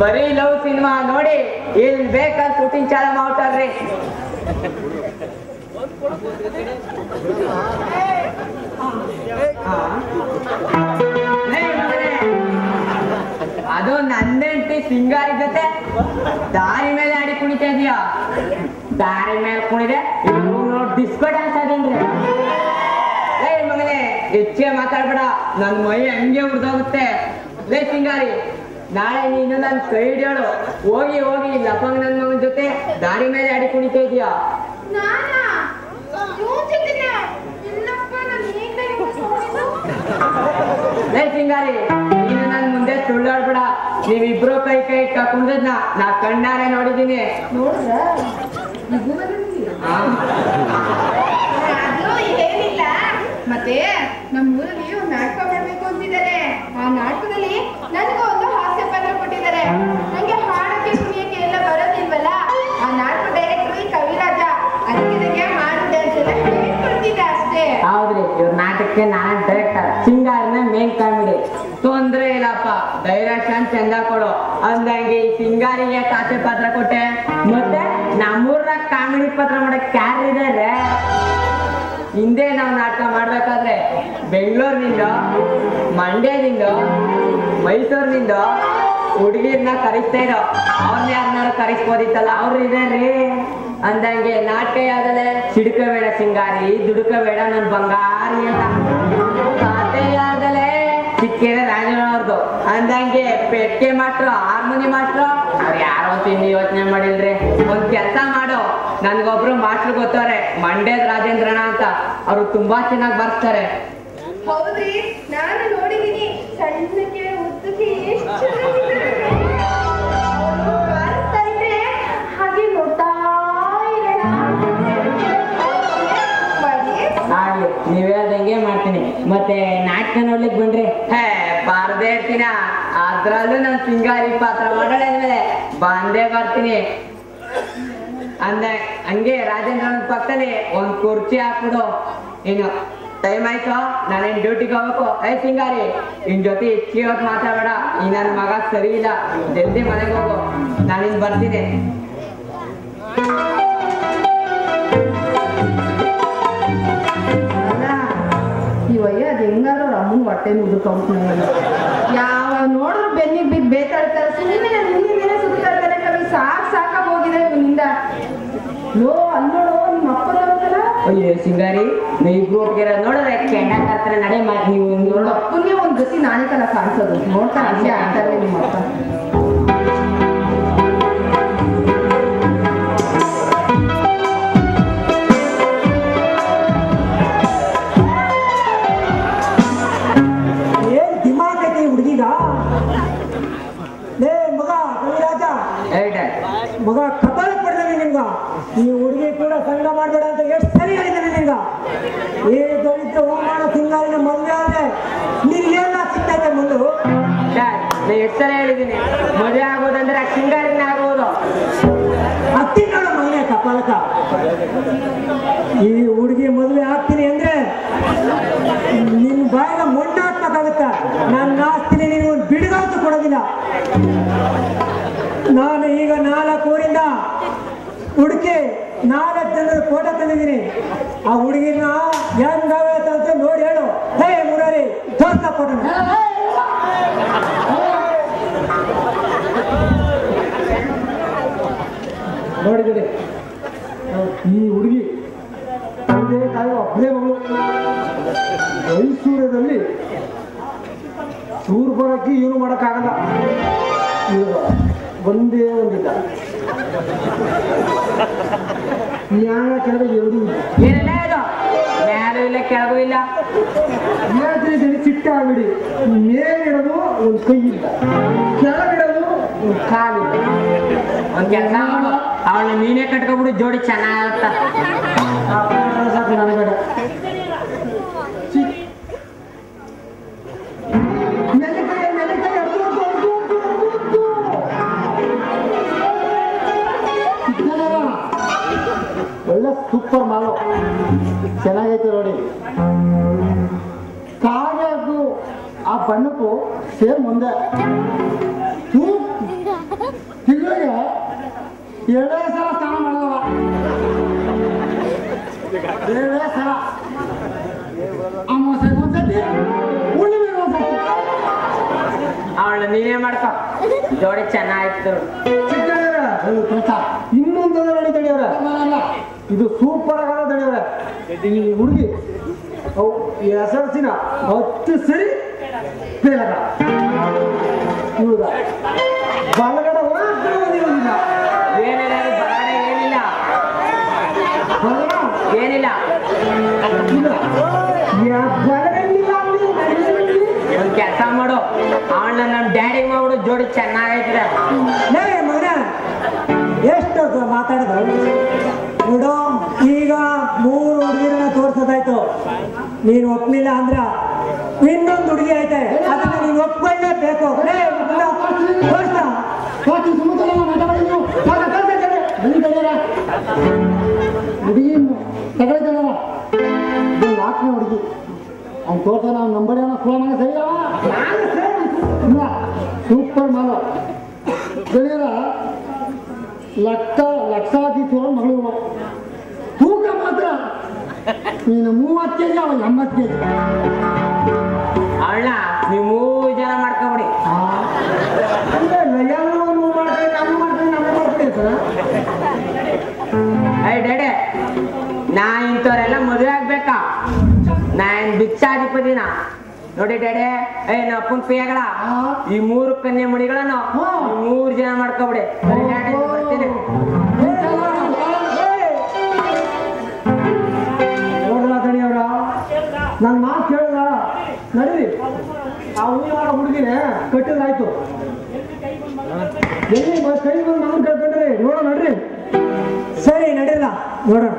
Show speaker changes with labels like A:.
A: ಬರೀ love cinema ನೋಡಿ ಏನ್ ಬೇಕಾದ ಶೂಟಿಂಗ್ ಚಾಲ ಮಾಡ್ತಾರ್ರಿ. ಅದು ನಂದೆಂಟಿ ಸಿಂಗಾರಿ ಜೊತೆ ದಾರಿ ಮೇಲೆ ಆಡಿ ಕುಣಿತಾ ಇದೀಯಾ? ದಾರಿ ಮೇಲೆ ಕುಣಿದೆ ಡಿಸ್ಕೋ ಡ್ಯಾನ್ಸ್ ಆದೇನ್ರಿ ಲೇ ಮಗನೇ ಹೆಚ್ಚೆ ಮಾತಾಡ್ಬೇಡ, ನನ್ ಮೈ ಹಂಗೆ ಉಡ್ದೋಗುತ್ತೆ ಲೇ ಸಿಂಗಾರಿ ನಾಳೆ ನೀನು ನನ್ ಕೈ ಹಿಡಿಯೋಳು ಹೋಗಿ ಹೋಗಿ ಲಪಂಗ್ ನನ್ ಮಗನ ಜೊತೆ. ದಾರಿ ಮೇಲೆ ಆಡಿ ಕುಣಿತಾ ಇದೀಯಾ. ಸಿಂಗಾರಿ ನೀನು ನನ್ ಮುಂದೆ ಸುಳ್ಳಾಡ್ಬೇಡ. ನೀವಿಬ್ರು ಕೈ ಕೈ ಕಾಕೊಂಡ್ರದ್ನ ನಾ ಕಣ್ಣಾರೆ ನೋಡಿದೀನಿ ಡೈರೆಕ್ಷನ್ ಚಂದ ಕೊಡು. ಅಂದಂಗೆ ಈ ಸಿಂಗಾರಿಗೆ ಕಾಸೆ ಪಾತ್ರ ಕೊಟ್ಟೆ. ಮತ್ತೆ ನಮ್ಮೂರ ಕಾಮಿಡಿ ಪಾತ್ರ ಮಾಡಕ್ ಯಾರು ಇದಾರೆ? ಹಿಂದೆ ನಾವು ನಾಟಕ ಮಾಡ್ಬೇಕಾದ್ರೆ ಬೆಂಗಳೂರಿನಿಂದ, ಮಂಡ್ಯದಿಂದ, ಮೈಸೂರಿನಿಂದ ಹುಡುಗಿರ್ನ ಕರಿಸ್ತಾ ಇರೋ. ಅವ್ರನ್ನ ಯಾರನ್ನ ಕರಿಸ್ಬೋದಿತ್ತಲ್ಲ, ಅವ್ರು ಇದಾರೆ ಅಂದಂಗೆ ನಾಟಕ ಯಾವ್ದಲ್ಲ ಸಿಡ್ಕೋಬೇಡ ಸಿಂಗಾರಿ, ದುಡುಕಬೇಡ ನನ್ ಬಂಗಾರಿ ಅಂತ. ಕತೆ ಯಾವ್ದಲ್ಲೇ ಸಿಕ್ಕಿರ ರಾಜನವ್ರದ್ದು. ಅಂದಂಗೆ ಪೆಟ್ಟೆ ಮಾಸ್ಟ್ರು ಹಾರ್ಮೋನಿ ಮಾಸ್ಟ್ರು ಅವ್ರು ಯಾರೋ ತಿಂದು ಯೋಚನೆ ಮಾಡಿಲ್ರಿ. ಒಂದ್ ಕೆಲಸ ಮಾಡು. ನನ್ಗೊಬ್ರು ಮಾಸ್ಟ್ರು ಗೊತ್ತವ್ರೆ ಮಂಡ್ಯದ ರಾಜೇಂದ್ರನ ಅಂತ. ಅವ್ರು ತುಂಬಾ ಚೆನ್ನಾಗಿ ಬರ್ತಾರೆ
B: ಹೌದ್ರಿ ನಾನು ನೋಡಿದೀನಿ. ಸಣ್ಣಕ್ಕೆ ಉದ್ದಕ್ಕೆ ಎಷ್ಟು ಹಾಗೆ ನೋಡ್ತಾ
A: ನೀವ್ ಹೇಳ್ದಂಗೆ ಮಾಡ್ತೀನಿ. ಮತ್ತೆ ನಾಟಕ ನೋಡ್ಲಿಕ್ ಬನ್ರಿ. ಹೇ ಇರ್ತೀನ ಅದ್ರಲ್ಲೂ ನನ್ ಸಿಂಗಾರಿ ಪಾತ್ರ ಅಂದ್ಮೇಲೆ ಬಂದೇ ಬರ್ತೀನಿ. ಅಂದ ಹಂಗೆ ರಾಜೇಂದ್ರನ ಪಕ್ಕದಲ್ಲಿ ಒಂದ್ ಕುರ್ಚಿ ಹಾಕ್ಬಿಡು. ಇನ್ನು ಟೈಮ್ ಆಯ್ತು? ನಾನೇನ್ ಡ್ಯೂಟಿಗೆ ಹೋಗ್ಬೇಕು? ಏ ಸಿಂಗಾರಿ, ನಿನ್ ಜೊತೆ ಹೆಚ್ಚಿಗೆ ಮಾತಾಡಬೇಡ. ಈ ನನ್ನ ಮಗ ಸರಿ ಇಲ್ಲ. ಜಲ್ದಿ ಮನೆಗೆ ಹೋಗು. ನಾನಿನ್ ಬರ್ತೀನಿ.
B: ಅವ್ರ ಅಮ್ಮನ ಹೊಟ್ಟೆ ನುಗ್ಗು ಯಾವ ನೋಡಿದ್ರು ಬೆನ್ನಿಗೆ ಬಿದ್ದು ಬೇತಾಡ್ತಾರೆ ಸುಮ್ಮನೆ ನಾನು ಹಿಂದಿನ ಸುತ್ತಾ ಇರ್ತಾರೆ ಕವಿ ಸಾಕ್ ಸಾಕಾಗಿ ಹೋಗಿದೆ ಇವನಿಂದ ಲೋ ಅಲ್ಲೋಡು ನಿಮ್ಮ ಅಪ್ಪನ
A: ಅಯ್ಯೋ ಸಿಂಗಾರಿ ನೀವು ಒಟ್ಟಿಗೆ ನೋಡಿದ್ರೆ ಕೆಂಡ ಹತ್ರ ನಡೆ ಮಾಡಿ ನೀವು
B: ನೋಡು ಅಪ್ಪನಿಗೆ ಒಂದ್ ಗತಿ ನಾನೇ ಕಲ ಕಾಣಿಸೋದು ನೋಡ್ತಾರೆ ಅಷ್ಟೇ ಆಗ್ತಾರೆ ನಿಮ್ಮ ಅಪ್ಪ.
C: ಮಗ ಕಪಾಲ ಕೊಡ್ತಾನೆ ನಿಮ್ಗ. ಈ ಹುಡುಗಿ ಕೂಡ ಸಂಘ ಮಾಡ್ಬೇಡ ಅಂತ ಎಷ್ಟು ಸರಿ ಹೇಳಿದ್ದೇನೆ ನಿಮ್ಗ. ಏ ದರಿದ್ರ ಮಾಡೋ ಸಿಂಗಾರಿನ ಮದುವೆ ಆದ್ರೆ ನೀನ್ ಏನ ಸಿಗ್ತೈತೆ ಮುಂದೆ
A: ಸರ್ ನಾ ಎಷ್ಟು ಸಲ ಹೇಳಿದ್ದೀನಿ. ಮದುವೆ ಆಗೋದಂದ್ರೆ ಆ ಸಿಂಗಾರಿನ ಆಗೋದು.
C: ಹತ್ತಿ ನೋಡು ಮಗನೇ ಕಪಾಲಕ ಈ ಹುಡುಗಿ ಮದುವೆ ಆಗ್ತೀನಿ ಅಂದ್ರೆ ನಿನ್ ಬಾಯಿನ ಮಣ್ಣು ಹಾಕ್ಬೇಕಾಗುತ್ತ. ನನ್ನ ಆಸ್ತಿನಿ ನೀನು ಬಿಡುಗಾತು ಕೊಡೋದಿಲ್ಲ. ನಾನು ಈಗ ನಾಲ್ಕು ಊರಿಂದ ಹುಡುಕಿ ನಾಲ್ಕು ಜನರ ಫೋಟೋ ತಂದಿದ್ದೀನಿ. ಆ ಹುಡುಗಿನ ಹೆಂಗ ಅಂತ ನೋಡಿ ಹೇಳು. ಹೇ ಮುರಾರಿ ದೋಸ್ತ ಫೋಟೋ ನೋಡಿದ್ರೆ ಈ ಹುಡುಗಿ ತಂದೆ ತಾಯಿ ಒಬ್ಬನೇ ಮಗಳು ಮೈಸೂರದಲ್ಲಿ ಚೂರು ಬರೋಕ್ಕೆ ಏನು ಮಾಡೋಕ್ಕಾಗಲ್ಲ. ಈಗ ಒಂದೇ ಒಂದಿಲ್ಲ ನ್ಯಾಯ ಕೆಳಗೆ ಎರಡೂ ಇಲ್ಲ
A: ಏನಿಲ್ಲ ಇದು ಮೇಲೂ ಇಲ್ಲ ಕೆಳಗೂ ಇಲ್ಲ
C: ಹೇಳ್ತಿದ್ದೀನಿ ಚಿಟ್ಟ ಆಗ್ಬಿಡಿ ಮೇಲಿಡೋದು ಒಂದು ಕೈ ಇಲ್ಲ ಕೆಳಗಿಡೋದು ಒಂದು ಕಾಲಿಲ್ಲ
A: ಒಂದ್ ಕೆಲಸ ಮಾಡು ಅವಳನ್ನ ನೀನೇ ಕಟ್ಕೊಬಿಡು ಜೋಡಿ ಚೆನ್ನಾಗತ್ತ
C: ಸೂಪರ್ ಚೆನ್ನಾಗೈತೆ ನೋಡಿ. ಕಾಗೆಗೂ
D: ಆ ಬಣ್ಣಕ್ಕೂ ಸೇಮ್ ಮುಂದೆ ತಿಂಗಳಿಗೆ ಎರಡೇ ಸಲ ಸ್ನಾನ ಮಾಡಲ್ಲ. ಎರಡೇ ಸಲ. ಅಮಾವಾಸ್ಯೆಗೆ ಒಂದ್ಸತಿ ಹುಣ್ಣಿಮೆಗೆ ಒಂದ್ಸತಿ.
A: ಅವಳ ನೀನೇ ಮಾಡ್ಕೊ. ಜೋಡಿ ಚೆನ್ನಾಗಿತ್ತು
C: ಇನ್ನೊಂದು ನೋಡಿ ತಡಿಯವ್ರ. ಇದು ಸೂಪರ್ ಹುಡುಗಿ. ಅವು ಎಸ್ ಸಿನ ಹತ್ತು ಸರಿ ಫೇಲ್ ಆಗ ಬಲಗಡ ಬಲಗಡೆ
A: ಏನಿಲ್ಲ.
C: ಏನಿಲ್ಲ.
A: ಒಂದ್ ಕೆಲಸ ಮಾಡು. ಅವಳ ನಮ್ ಡ್ಯಾಡಿ ಮಾಡ್ಬಿಡು ಜೋಡಿ ಚೆನ್ನಾಗೈತ್ರೆ
C: ಲೇ ಮಗನ ಎಷ್ಟು ಮಾತಾಡಿದ್ರು? ನೋಡು, ಈಗ ಮೂರು ಹುಡುಗಿರನ್ನ ತೋರ್ಸೋದಾಯ್ತು. ನೀನು ಒಪ್ಲಿಲ್ಲ ಅಂದ್ರ ಇನ್ನೊಂದು ಹುಡುಗಿ ಐತೆ, ಅದನ್ನ ನೀನು ಒಪ್ಕೊಳ್ಳೇಬೇಕು ತೋರ್ಸ.
D: ನೀವು ಹುಡುಗಿ? ಅವ್ನು ತೋರ್ತಾನ ಅವ್ನ ನಂಬರ್ ಏನೋ ಫೋನ್ ಸರಿ ಸೂಪರ್ ಮಾಲ. ಲಕ್ಷ ಲಕ್ಷಾಧೀಶ್ವರ ಮಗಳು ತೂಕ ಮಾತ್ರ. ನೀನು ಮೂವತ್ತು ಕೆ ಜಿ ಅವ ಎಂಬತ್ತು ಕೆ ಜಿ
A: ಅವಳನ್ನ ನೀವು ಮೂರು ಜನ ಮಾಡ್ಕೊಬಿಡಿ. ಐ ಡ್ಯಾಡೆ ನಾ ಇಂಥವ್ರೆಲ್ಲ ಮದುವೆ ಆಗ್ಬೇಕಾ? ನಾ ಏನ್ ಭಿಕ್ಷಾಧಿಪತಿನ? ನೋಡಿ ಡ್ಯಾಡೆ ಏ ನಾ ಅಪ್ಪನ್ ಪೇಗಳ ಈ ಮೂರು ಕನ್ಯೆ ಮಣಿಗಳನ್ನ ಮೂರು ಜನ ಮಾಡ್ಕೊಬಿಡಿ. ಬರ್ತೀನಿ.
C: ನನ್ನ ಮಾತು ಕೇಳಿದ ನಡೀರಿ. ಆ ಹೂವಾರ ಹುಡುಗಿನೇ ಕಟ್ಟಿದ್ರಾಯ್ತು ಎಲ್ಲಿ ಕೈ ಬಂದು ಮಗನ್ ಕಳ್ಕೊಂಡ್ರಿ? ನೋಡೋಣ ನಡ್ರಿ. ಸರಿ ನಡೀಲ್ಲ ನೋಡೋಣ.